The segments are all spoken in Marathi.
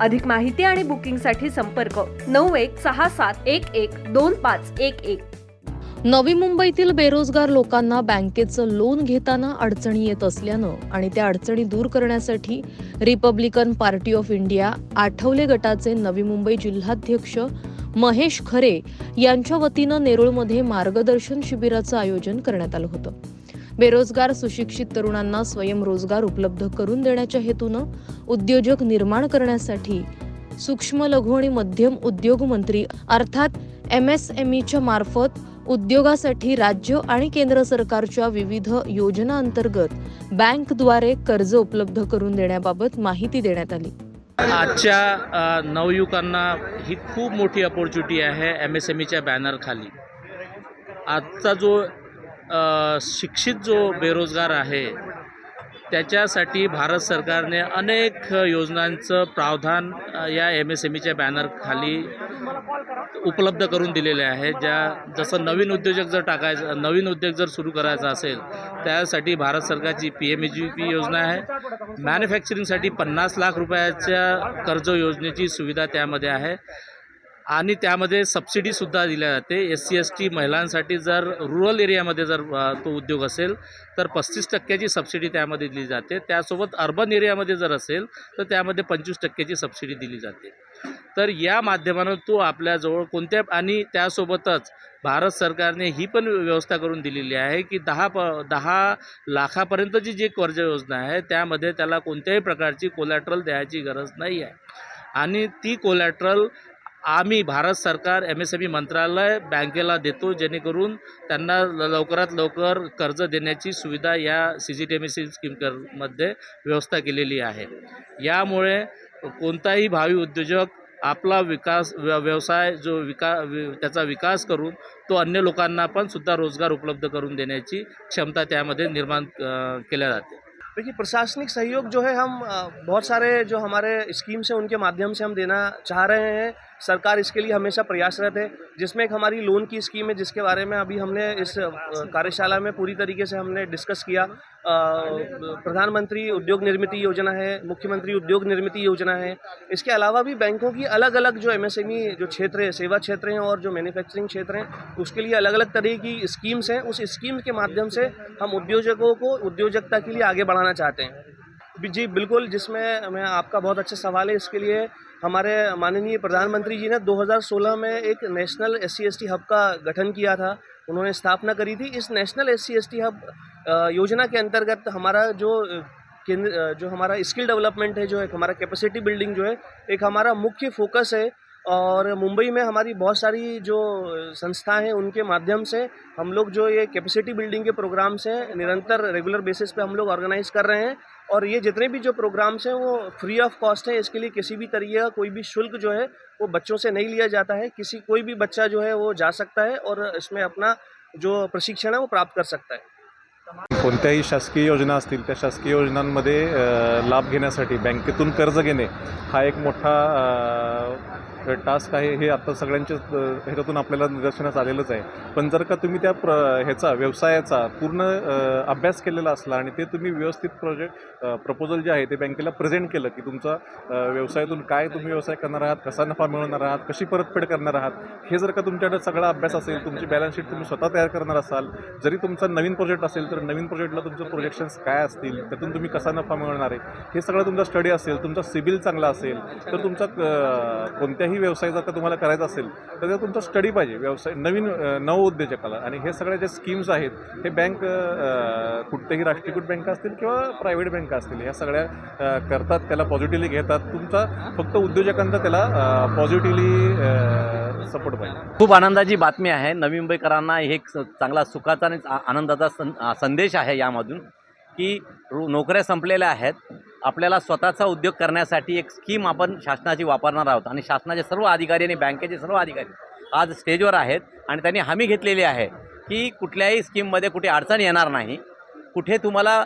अधिक माहिती आणि बुकिंगसाठी संपर्क नऊ एक सहा सात एक एक दोन पाच एक एक. नवी मुंबईतील बेरोजगार लोकांना बँकेचं लोन घेताना अडचणी येत असल्यानं आणि त्या अडचणी दूर करण्यासाठी Republican Party of India Athawale गटाचे नवी मुंबई जिल्हाध्यक्ष महेश खरे यांच्या वतीनं नेरूळमध्ये मार्गदर्शन शिबिराचं आयोजन करण्यात आलं होतं. बेरोजगार सुशिक्षित तरुणांना स्वयंरोजगार उपलब्ध करून देण्याच्या हेतूनं उद्योजक निर्माण करण्यासाठी सूक्ष्म लघु आणि मध्यम उद्योग मंत्री अर्थात एम एस एम ईच्या मार्फत उद्योगासाठी राज्य आणि केंद्र सरकारच्या विविध योजना अंतर्गत बँकद्वारे कर्ज उपलब्ध करून देण्याबाबत माहिती देण्यात आली. आजच्या नवयुवकांना ही खूप मोठी अपॉर्च्युनिटी आहे एम एस एम ईच्या बॅनरखाली आजचा जो शिक्षित जो बेरोजगार आहे त्याच्यासाठी भारत सरकारने अनेक योजनांचं प्रावधान या एम एस एम ईच्या बॅनरखाली उपलब्ध करून दिलेले आहे. ज्या जसं नवीन उद्योजक जर टाकायचं नवीन उद्योग जर सुरू करायचा असेल त्यासाठी भारत सरकारची पी एम जी पी योजना आहे. मॅन्युफॅक्चरिंगसाठी पन्नास लाख रुपयाच्या कर्ज योजनेची सुविधा त्यामध्ये आहे. आणि त्यामध्ये सबसिडीसुद्धा दिल्या जाते. एस सी एस टी महिलांसाठी जर रुरल एरियामध्ये जर तो उद्योग असेल तर पस्तीस टक्क्याची सबसिडी त्यामध्ये दिली जाते. त्यासोबत अर्बन एरियामध्ये जर असेल तर त्यामध्ये पंचवीस टक्क्याची सबसिडी दिली जाते. तर या माध्यमानं तो आपल्याजवळ कोणत्या आणि त्यासोबतच भारत सरकारने ही पण व्यवस्था करून दिलेली आहे की दहा प दहा लाखापर्यंतची जी कर्ज योजना आहे त्यामध्ये त्याला कोणत्याही प्रकारची कोलॅट्रल द्यायची गरज नाही आहे. आणि ती कोलॅट्रल आम्ही भारत सरकार एम एस एम ई मंत्रालय बँकेला देतो जेणेकरून त्यांना ल- लवकरात लवकर कर्ज देण्याची सुविधा या C G T M S C स्कीममध्ये व्यवस्था केलेली आहे. यामुळे कोणताही भावी उद्योजक आपला विकास व्य व्यवसाय जो विका वि त्याचा विकास करून तो अन्य लोकांना पण सुद्धा रोजगार उपलब्ध करून देण्याची क्षमता त्यामध्ये निर्माण केल्या जाते. देखिए प्रशासनिक सहयोग जो है हम बहुत सारे जो हमारे स्कीम्स हैं उनके माध्यम से हम देना चाह रहे हैं। सरकार इसके लिए हमेशा प्रयासरत है, जिसमें एक हमारी लोन की स्कीम है, जिसके बारे में अभी हमने इस कार्यशाला में पूरी तरीके से हमने डिस्कस किया। प्रधानमंत्री उद्योग निर्मिति योजना है, मुख्यमंत्री उद्योग निर्मिति योजना है। इसके अलावा भी बैंकों की अलग अलग जो एमएसएमई जो क्षेत्र है, सेवा क्षेत्र हैं और जो मैन्युफैक्चरिंग क्षेत्र हैं, उसके लिए अलग अलग तरह की स्कीम्स हैं। उस स्कीम के माध्यम से हम उद्योजकों को उद्योजकता के लिए आगे बढ़ाना चाहते हैं। जी, बिल्कुल, जिसमें मैं आपका बहुत अच्छा सवाल है, इसके लिए हमारे माननीय प्रधानमंत्री जी ने 2016 में एक नेशनल एस सी हब का गठन किया था। उन्होंने स्थापना करी थी। इस नेशनल एस सी हब योजना के अंतर्गत हमारा जो केंद्र जो हमारा स्किल डेवलपमेंट है, जो एक हमारा कैपेसिटी बिल्डिंग जो है, एक हमारा मुख्य फोकस है। और मुंबई में हमारी बहुत सारी जो संस्थाएँ हैं, उनके माध्यम से हम लोग जो ये कैपेसिटी बिल्डिंग के प्रोग्राम्स हैं, निरंतर रेगुलर बेसिस पे हम लोग ऑर्गेनाइज कर रहे हैं। और ये जितने भी जो प्रोग्राम्स हैं, वो फ्री ऑफ़ कॉस्ट हैं। इसके लिए किसी भी तरीके का कोई भी शुल्क जो है, वो बच्चों से नहीं लिया जाता है। किसी, कोई भी बच्चा जो है, वो जा सकता है और इसमें अपना जो प्रशिक्षण है, वो प्राप्त कर सकता है। कोणत्याही शासकीय योजना असतील, त्या शासकीय योजनांमध्ये लाभ घेण्यासाठी बँकेतून कर्ज घेणे हा एक मोठा टास्क आहे हे आता सगळ्यांच्या ह्याच्यातून आपल्याला निदर्शनास आलेलंच आहे. पण जर का तुम्ही त्या प्र ह्याचा व्यवसायाचा पूर्ण अभ्यास केलेला असला आणि ते तुम्ही व्यवस्थित प्रोजेक्ट प्रपोजल जे आहे ते बँकेला प्रेझेंट केलं की तुमचा व्यवसायातून काय तुम्ही व्यवसाय करणार आहात कसा नफा मिळवणार आहात कशी परतफेड करणार आहात हे जर का तुमच्याकडे सगळा अभ्यास असेल तुमची बॅलन्स शीट तुम्ही स्वतः तयार करणार असाल जरी तुमचा नवीन प्रोजेक्ट असेल तर नवीन प्रोजेक्टला तुमचं प्रोजेक्शन्स काय असतील त्यातून तुम्ही कसा नफा मिळवणार आहे हे सगळं तुमचा स्टडी असेल तुमचा सिबिल चांगला असेल तर तुमचा कोणत्याही कोणताही व्यवसाय जर का तुम्हाला करायचा असेल तर त्यात तुमचा स्टडी पाहिजे. व्यवसाय नवीन नवउद्योजकाला आणि हे सगळ्या ज्या स्कीम्स आहेत हे बँक कुठतेही राष्ट्रीयकृत बँका असतील किंवा प्रायव्हेट बँका असतील ह्या सगळ्या करतात त्याला पॉझिटिव्हली घेतात. तुमचा फक्त उद्योजकांचा त्याला पॉझिटिव्हली सपोर्ट पाहिजे. खूप आनंदाची बातमी आहे. नवी मुंबईकरांना हे एक चांगला सुखाचा आणि आ- आनंदाचा सं संदेश आहे यामधून की नोकऱ्या संपलेल्या आहेत. आपल्याला स्वतःचा उद्योग करण्यासाठी एक स्कीम आपण शासनाची वापरणार आहोत. आणि शासनाचे सर्व अधिकारी आणि बँकेचे सर्व अधिकारी आज स्टेजवर आहेत. आणि त्यांनी हमी घेतलेली आहे की कुठल्याही स्कीममध्ये कुठे अडचण येणार नाही. कुठे तुम्हाला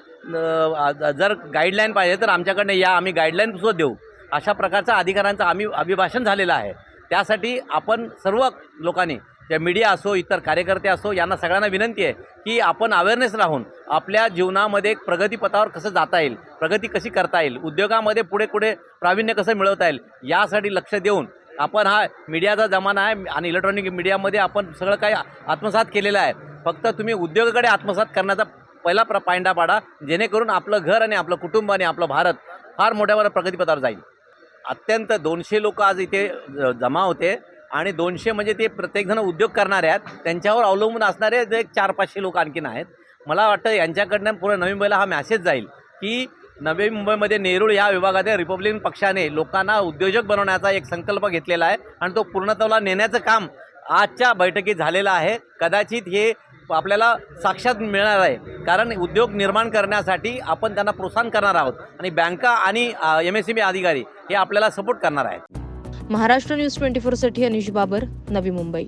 जर गाईडलाईन पाहिजे तर आमच्याकडनं या आम्ही गाईडलाईनसुद्धा देऊ. अशा प्रकारचा अधिकाऱ्यांचं आम्ही अभिभाषण झालेलं आहे. त्यासाठी आपण सर्व लोकांनी त्या मीडिया असो इतर कार्यकर्ते असो यांना सगळ्यांना विनंती आहे की आपण अवेअरनेस राहून आपल्या जीवनामध्ये एक प्रगतीपथावर कसं जाता येईल प्रगती कशी करता येईल उद्योगामध्ये पुढे पुढे प्रावीण्य कसं मिळवता येईल यासाठी लक्ष देऊन आपण हा मीडियाचा जमाना आहे आणि इलेक्ट्रॉनिक मीडियामध्ये आपण सगळं काही आत्मसात केलेलं आहे. फक्त तुम्ही उद्योगाकडे आत्मसात करण्याचा पहिला प्र पायंडा पाडा जेणेकरून आपलं घर आणि आपलं कुटुंब आणि आपलं भारत फार मोठ्या प्रगतीपथावर जाईल. अत्यंत दोनशे लोक आज इथे ज- जमा होते. आणि दोनशे म्हणजे ते प्रत्येकजण उद्योग करणारे आहेत. त्यांच्यावर अवलंबून असणारे जे चार पाचशे लोक आणखीन आहेत. मला वाटतं यांच्याकडनं पुढे नवी मुंबईला हा मॅसेज जाईल की नवी मुंबईमध्ये नेरूळ या विभागातील रिपब्लिकन पक्षाने लोकांना उद्योजक बनवण्याचा एक संकल्प घेतलेला आहे आणि तो पूर्णत्वाला नेण्याचं काम आजच्या बैठकीत झालेलं आहे. कदाचित हे आपल्याला साक्षात मिळणार आहे. कारण उद्योग निर्माण करण्यासाठी आपण त्यांना प्रोत्साहन करणार आहोत आणि बँका आणि एम एस सी बी अधिकारी हे आपल्याला सपोर्ट करणार आहेत. महाराष्ट्र न्यूज ट्वेंटी फोरसाठी अनिश बाबर नवी मुंबई.